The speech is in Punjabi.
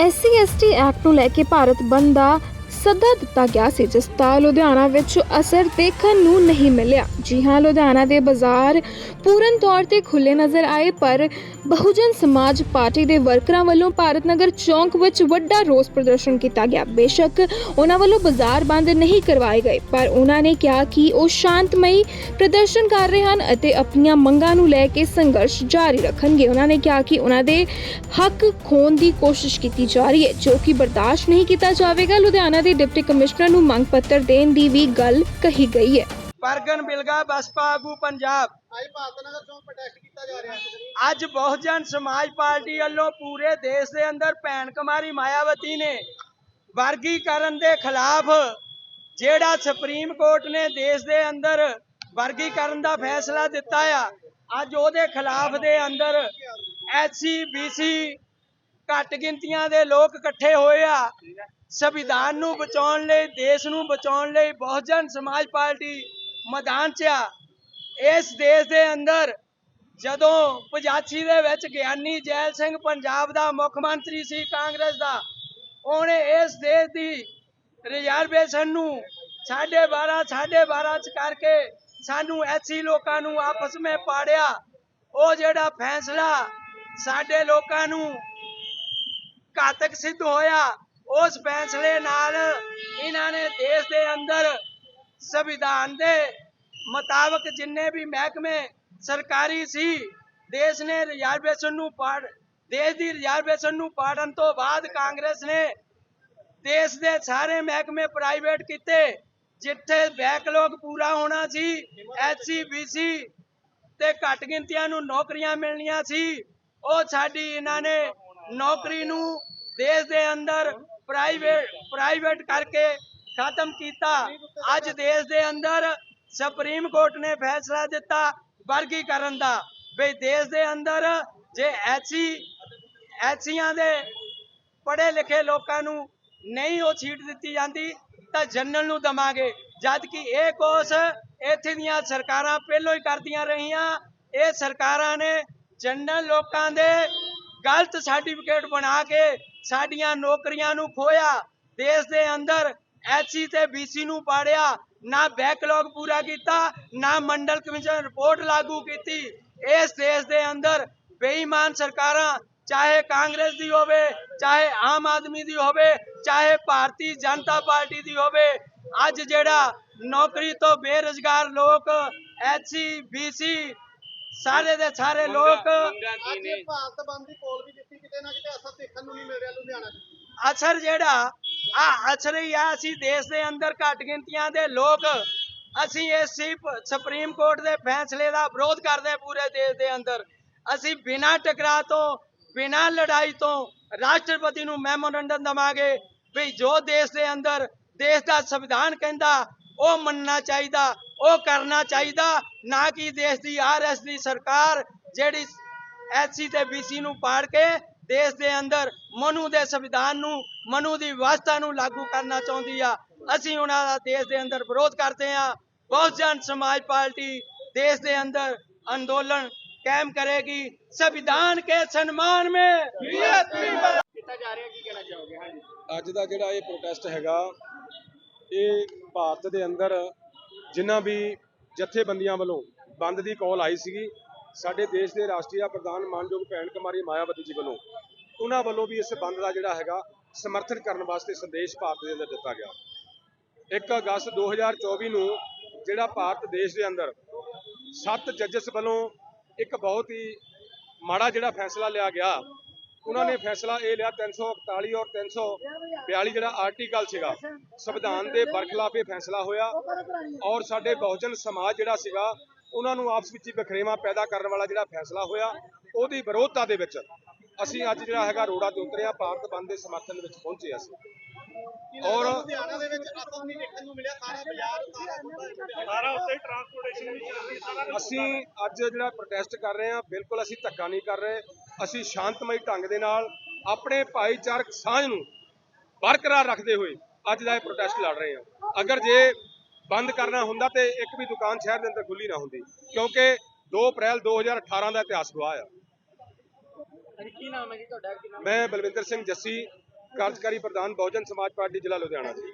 ਐਸਸੀ ਐਸਟੀ ਐਕਟ ਨੂੰ ਲੈ ਕੇ ਭਾਰਤ ਬੰਦ ਦਾ ਸੱਦਾ ਦਿੱਤਾ ਗਿਆ ਸੀ, ਜਿਸ ਦਾ ਲੁਧਿਆਣਾ ਵਿੱਚ ਅਸਰ ਦੇਖਣ ਨੂੰ ਨਹੀਂ ਮਿਲਿਆ। ਜੀ ਹਾਂ, ਲੁਧਿਆਣਾ ਦੇ ਬਾਜ਼ਾਰ ਪੂਰਨ ਤੌਰ ਤੇ ਖੁੱਲੇ ਨਜ਼ਰ ਆਏ, ਪਰ ਬਹੁਜਨ ਸਮਾਜ ਪਾਰਟੀ ਦੇ ਵਰਕਰਾਂ ਵੱਲੋਂ ਭਾਰਤ ਨਗਰ ਚੌਂਕ ਵਿੱਚ ਵੱਡਾ ਰੋਸ ਪ੍ਰਦਰਸ਼ਨ ਕੀਤਾ ਗਿਆ। ਬੇਸ਼ੱਕ ਉਹਨਾਂ ਵੱਲੋਂ ਬਾਜ਼ਾਰ ਬੰਦ ਨਹੀਂ ਕਰਵਾਏ ਗਏ, ਪਰ ਉਹਨਾਂ ਨੇ ਕਿਹਾ ਕਿ ਉਹ ਸ਼ਾਂਤਮਈ ਪ੍ਰਦਰਸ਼ਨ ਕਰ ਰਹੇ ਹਨ ਅਤੇ ਆਪਣੀਆਂ ਮੰਗਾਂ ਨੂੰ ਲੈ ਕੇ ਸੰਘਰਸ਼ ਜਾਰੀ ਰੱਖਣਗੇ। ਉਹਨਾਂ ਨੇ ਕਿਹਾ ਕਿ ਉਹਨਾਂ ਦੇ ਹੱਕ ਖੋਣ ਦੀ ਕੋਸ਼ਿਸ਼ ਕੀਤੀ ਜਾ ਰਹੀ ਹੈ, ਜੋ ਕਿ ਬਰਦਾਸ਼ਤ ਨਹੀਂ ਕੀਤਾ ਜਾਵੇਗਾ। ਲੁਧਿਆਣਾ ਦੇ ਡਿਪਟੀ ਕਮਿਸ਼ਨਰ ਨੂੰ ਮੰਗ ਪੱਤਰ ਦੇਣ ਦੀ ਵੀ ਗੱਲ ਕਹੀ ਗਈ ਹੈ। ਪਰਗਨ ਬਿਲਗਾ ਬਸਪਾ ਆਗੂ ਪੰਜਾਬ। ਅੱਜ ਭਾਰਤ ਨਗਰ ਪ੍ਰੋਟੈਸਟ ਕੀਤਾ ਜਾ ਰਿਹਾ ਹੈ ਅੱਜ ਬਹੁਜਨ ਸਮਾਜ ਪਾਰਟੀ ਵੱਲੋਂ ਪੂਰੇ ਦੇਸ਼ ਦੇ ਅੰਦਰ ਭੈਣ ਕੁਮਾਰੀ ਮਾਇਆਵਤੀ ਨੇ ਵਰਗੀਕਰਨ ਦੇ ਖਿਲਾਫ ਜਿਹੜਾ ਸੁਪਰੀਮ ਕੋਰਟ ਨੇ ਦੇਸ਼ ਦੇ ਅੰਦਰ ਵਰਗੀਕਰਨ ਦਾ ਫੈਸਲਾ ਦਿੱਤਾ ਆ ਅੱਜ ਉਹਦੇ ਖਿਲਾਫ ਦੇ ਅੰਦਰ ਐਸਸੀ ਬੀਸੀ ਘੱਟ ਗਿਣਤੀਆਂ ਦੇ ਲੋਕ ਇਕੱਠੇ ਹੋਏ ਆ। ਸੰਵਿਧਾਨ ਨੂੰ ਬਚਾਉਣ ਲਈ, ਦੇਸ਼ ਨੂੰ ਬਚਾਉਣ ਲਈ ਬਹੁਜਨ ਸਮਾਜ ਪਾਰਟੀ ਮੈਦਾਨ 'ਚ ਆ। ਇਸ ਦੇਸ਼ ਦੇ ਅੰਦਰ ਜਦੋਂ 85 ਦੇ ਵਿੱਚ ਗਿਆਨੀ ਜੈਲ ਸਿੰਘ ਪੰਜਾਬ ਦਾ ਮੁੱਖ ਮੰਤਰੀ ਸੀ ਕਾਂਗਰਸ ਦਾ, ਉਹਨੇ ਇਸ ਦੇਸ਼ ਦੀ ਰਿਜ਼ਰਵੇਸ਼ਨ ਨੂੰ 12.5 12.5 ਚ ਕਰਕੇ ਸਾਨੂੰ ਐਸੀ ਲੋਕਾਂ ਨੂੰ ਆਪਸ ਵਿੱਚ ਪਾੜਿਆ। ਉਹ ਜਿਹੜਾ ਫੈਸਲਾ ਸਾਡੇ ਲੋਕਾਂ ਨੂੰ ਘਾਤਕ ਸਿੱਧ ਹੋਇਆ। ਉਸ ਫੈਸਲੇ ਨਾਲ ਇਹਨਾਂ ਨੇ ਦੇਸ਼ ਦੇ ਅੰਦਰ ਸੰਵਿਧਾਨ ਦੇ ਮੁਤਾਬਕ ਜਿੰਨੇ ਵੀ ਮਹਿਕਮੇ ਸਰਕਾਰੀ ਸੀ, ਦੇਸ਼ ਨੇ ਰਿਜ਼ਰਵੇਸ਼ਨ ਨੂੰ ਪਾੜ, ਦੇਸ਼ ਦੀ ਰਿਜ਼ਰਵੇਸ਼ਨ ਨੂੰ ਪਾੜਨ ਤੋਂ ਬਾਅਦ ਕਾਂਗਰਸ ਨੇ ਦੇਸ਼ ਦੇ ਸਾਰੇ ਮਹਿਕਮੇ ਪ੍ਰਾਈਵੇਟ ਕੀਤੇ, ਜਿੱਥੇ ਬੈਕਲੌਗ ਪੂਰਾ ਹੋਣਾ ਸੀ ਐਸਸੀ ਬੀਸੀ ਤੇ ਘੱਟ ਗਿਣਤੀਆਂ ਨੂੰ ਨੌਕਰੀਆਂ ਮਿਲਣੀਆਂ ਸੀ। ਉਹ ਸਾਡੀ ਇਹਨਾਂ ਨੇ ਨੌਕਰੀ ਨੂੰ ਦੇਸ਼ ਦੇ ਅੰਦਰ ਪ੍ਰਾਈਵੇਟ ਪ੍ਰਾਈਵੇਟ ਕਰਕੇ ਖਤਮ ਕੀਤਾ। ਅੱਜ ਦੇਸ਼ ਦੇ ਅੰਦਰ ਸੁਪਰੀਮ ਕੋਰਟ ਨੇ ਫੈਸਲਾ ਦਿੱਤਾ ਵਰਗੀਕਰਨ ਦਾ। ਵੀ ਦੇਸ਼ ਦੇ ਅੰਦਰ ਜੇ ਐਸੀ, ਐਸੀਆਂ ਦੇ ਪੜ੍ਹੇ ਲਿਖੇ ਲੋਕਾਂ ਨੂੰ ਨਹੀਂ ਉਹ ਸੀਟ ਦਿੱਤੀ ਜਾਂਦੀ, ਤਾਂ ਜਨਰਲ ਨੂੰ ਦਵਾਂਗੇ। ਜਦ ਕਿ ਇਹ ਕੋਸ ਇੱਥੇ ਦੀਆਂ ਸਰਕਾਰਾਂ ਪਹਿਲਾਂ ਹੀ ਕਰਦੀਆਂ ਰਹੀਆਂ। ਇਹ ਸਰਕਾਰਾਂ ਨੇ ਜਨਰਲ ਲੋਕਾਂ ਦੇ ਗਲਤ ਸਰਟੀਫਿਕੇਟ ਬਣਾ ਕੇ ਸਾਡੀਆਂ ਨੌਕਰੀਆਂ ਨੂੰ ਖੋਇਆ, ਦੇਸ਼ ਦੇ ਅੰਦਰ ਐਸਸੀ ਤੇ ਬੀਸੀ ਨੂੰ ਪਾੜਿਆ, ਨਾ ਬੈਕਲੌਗ ਪੂਰਾ ਕੀਤਾ, ਨਾ ਮੰਡਲ ਕਮਿਸ਼ਨ ਰਿਪੋਰਟ ਲਾਗੂ ਕੀਤੀ। ਇਸ ਦੇਸ਼ ਦੇ ਅੰਦਰ ਬੇਈਮਾਨ ਸਰਕਾਰਾਂ, ਚਾਹੇ ਕਾਂਗਰਸ ਦੀ ਹੋਵੇ, ਚਾਹੇ ਆਮ ਆਦਮੀ ਦੀ ਹੋਵੇ, ਚਾਹੇ ਭਾਰਤੀ ਜਨਤਾ ਪਾਰਟੀ ਦੀ ਹੋਵੇ, ਅੱਜ ਜਿਹੜਾ ਨੌਕਰੀ ਤੋਂ ਬੇਰੁਜ਼ਗਾਰ ਲੋਕ ਐਸਸੀ ਬੀਸੀ ਸਾਰੇ ਦੇ ਸਾਰੇ ਲੋਕ ਅੱਜ ਇਹ ਭਾਰਤ ਬੰਦ ਦੀ ਕੋਲ ਵੀ ਦਿੱਤੀ ਕਿਤੇ ਨਾ ਕਿਤੇ ਅਸਰ ਦੇਖਣ ਨੂੰ ਨਹੀਂ ਮਿਲ ਰਿਹਾ ਲੁਧਿਆਣਾ 'ਚ। ਅਸਰ ਜਿਹੜਾ ਆ ਅਸਰ ਹੀ ਆ ਅਸੀਂ ਦੇਸ਼ ਦੇ ਅੰਦਰ ਘੱਟ ਗਿਣਤੀਆਂ ਦੇ ਲੋਕ ਅਸੀਂ ਇਸ ਸੀ- ਸੁਪਰੀਮ ਕੋਰਟ ਦੇ ਫੈਸਲੇ ਦਾ ਵਿਰੋਧ ਕਰਦੇ ਪੂਰੇ ਦੇਸ਼ ਦੇ ਅੰਦਰ। ਅਸੀਂ ਬਿਨਾਂ ਟਕਰਾਅ ਤੋਂ ਬਿਨਾਂ ਲੜਾਈ ਤੋਂ ਰਾਸ਼ਟਰਪਤੀ ਨੂੰ ਮੈਮੋਰੰਡਮ ਦਵਾਂਗੇ ਵੀ ਜੋ ਦੇਸ਼ ਦੇ ਅੰਦਰ ਦੇਸ਼ ਦਾ ਸੰਵਿਧਾਨ ਕਹਿੰਦਾ ਉਹ ਮੰਨਣਾ ਚਾਹੀਦਾ। ਉਹ ਕਰਨਾ ਚਾਹੀਦਾ ਨਾ ਕਿ ਦੇਸ਼ ਦੀ ਆਰਐਸ ਦੀ ਸਰਕਾਰ ਜਿਹੜੀ ਐਸਸੀ ਤੇ ਬੀਸੀ ਨੂੰ ਪਾੜ ਕੇ ਦੇਸ਼ ਦੇ ਅੰਦਰ ਮਨੂ ਦੇ ਸੰਵਿਧਾਨ ਨੂੰ ਮਨੂ ਦੀ ਵਿਵਸਥਾ ਨੂੰ ਲਾਗੂ ਕਰਨਾ ਚਾਹੁੰਦੀ ਆ। ਅਸੀਂ ਉਹਨਾਂ ਦਾ ਦੇਸ਼ ਦੇ ਅੰਦਰ ਵਿਰੋਧ ਕਰਦੇ ਆ। ਬਹੁਜਨ ਸਮਾਜ ਪਾਰਟੀ ਦੇਸ਼ ਦੇ ਅੰਦਰ ਅੰਦੋਲਨ ਕਾਇਮ ਕਰੇਗੀ। ਸੰਵਿਧਾਨ ਕੇ ਸਨਮਾਨ ਮੇ ਕੀਤਾ ਜਾ ਰਿਹਾ ਅੱਜ ਦਾ ਜਿਹੜਾ ਇਹ ਪ੍ਰੋਟੈਸਟ ਹੈਗਾ ਇਹ ਭਾਰਤ ਦੇ ਅੰਦਰ ਜਿਨ੍ਹਾਂ ਵੀ ਜਥੇਬੰਦੀਆਂ ਵੱਲੋਂ ਬੰਦ ਦੀ ਕਾਲ ਆਈ ਸੀਗੀ, ਸਾਡੇ ਦੇਸ਼ ਦੇ ਰਾਸ਼ਟਰੀ ਪ੍ਰਧਾਨ ਮਾਨਯੋਗ ਭੈਣ ਕੁਮਾਰੀ ਮਾਇਆਵਤੀ ਜੀ ਵੱਲੋਂ, ਉਹਨਾਂ ਵੱਲੋਂ ਵੀ ਇਸ ਬੰਦ ਦਾ ਜਿਹੜਾ ਹੈਗਾ ਸਮਰਥਨ ਕਰਨ ਵਾਸਤੇ ਸੰਦੇਸ਼ ਭਾਰਤ ਦੇ ਅੰਦਰ ਦਿੱਤਾ ਗਿਆ। 1 ਅਗਸਤ 2024 ਨੂੰ ਜਿਹੜਾ ਭਾਰਤ ਦੇਸ਼ ਦੇ ਅੰਦਰ ਸੱਤ ਜੱਜਸ ਵੱਲੋਂ ਇੱਕ ਬਹੁਤ ਹੀ ਮਾੜਾ ਜਿਹੜਾ ਫੈਸਲਾ ਲਿਆ ਗਿਆ ਉਹਨਾਂ ਨੇ ਫੈਸਲਾ ਇਹ ਲਿਆ 341 ਔਰ 342 ਜਿਹੜਾ ਆਰਟੀਕਲ ਸੀਗਾ ਸੰਵਿਧਾਨ ਦੇ ਬਰਖਲਾਫ ਇਹ ਫੈਸਲਾ ਹੋਇਆ ਔਰ ਸਾਡੇ ਬਹੁਜਨ ਸਮਾਜ ਜਿਹੜਾ ਸੀਗਾ ਉਹਨਾਂ ਨੂੰ ਆਪਸ ਵਿੱਚ ਹੀ ਵਖਰੇਵਾਂ ਪੈਦਾ ਕਰਨ ਵਾਲਾ ਜਿਹੜਾ ਫੈਸਲਾ ਹੋਇਆ ਉਹਦੀ ਵਿਰੋਧਤਾ ਦੇ ਵਿੱਚ ਅਸੀਂ ਅੱਜ ਜਿਹੜਾ ਹੈਗਾ ਰੋੜਾ ਤੇ ਉਤਰੇ ਆ ਭਾਰਤ ਬੰਦ ਦੇ ਸਮਰਥਨ ਦੇ ਵਿੱਚ ਪਹੁੰਚੇ ਅਸੀਂ। ਔਰ ਲੁਧਿਆਣਾ ਦੇ ਵਿੱਚ ਅਸਰ ਨਹੀਂ ਦੇਖਣ ਨੂੰ ਮਿਲਿਆ ਸਾਰਾ ਬਾਜ਼ਾਰ ਸਾਰਾ ਖੁੱਲ੍ਹਾ ਸਾਰਾ ਅਸੀਂ ਅੱਜ ਜਿਹੜਾ ਪ੍ਰੋਟੈਸਟ ਕਰ ਰਹੇ ਹਾਂ ਬਿਲਕੁਲ ਅਸੀਂ ਧੱਕਾ ਨਹੀਂ ਕਰ ਰਹੇ। ਅਸੀਂ ਸ਼ਾਂਤਮਈ ਢੰਗ ਦੇ ਨਾਲ ਆਪਣੇ ਭਾਈਚਾਰਕ ਸਾਂਝ ਨੂੰ ਬਰਕਰਾਰ ਰੱਖਦੇ ਹੋਏ ਅੱਜ ਦਾ ਇਹ ਪ੍ਰੋਟੈਸਟ ਲੜ ਰਹੇ ਹਾਂ। ਅਗਰ ਜੇ ਬੰਦ ਕਰਨਾ ਹੁੰਦਾ ਤੇ ਇੱਕ ਵੀ ਦੁਕਾਨ ਸ਼ਹਿਰ ਦੇ ਅੰਦਰ ਖੁੱਲੀ ਨਾ ਹੁੰਦੀ ਕਿਉਂਕਿ 2 ਅਪ੍ਰੈਲ 2018 ਦਾ ਇਤਿਹਾਸ ਗਵਾਹ ਆ। ਕੀ ਨਾਮ ਹੈ ਜੀ ਤੁਹਾਡਾ? ਕੀ ਨਾਮ ਮੈਂ ਬਲਵਿੰਦਰ ਸਿੰਘ ਜੱਸੀ ਕਾਰਜਕਾਰੀ ਪ੍ਰਧਾਨ ਬਹੁਜਨ ਸਮਾਜ ਪਾਰਟੀ ਜ਼ਿਲ੍ਹਾ ਲੁਧਿਆਣਾ ਜੀ।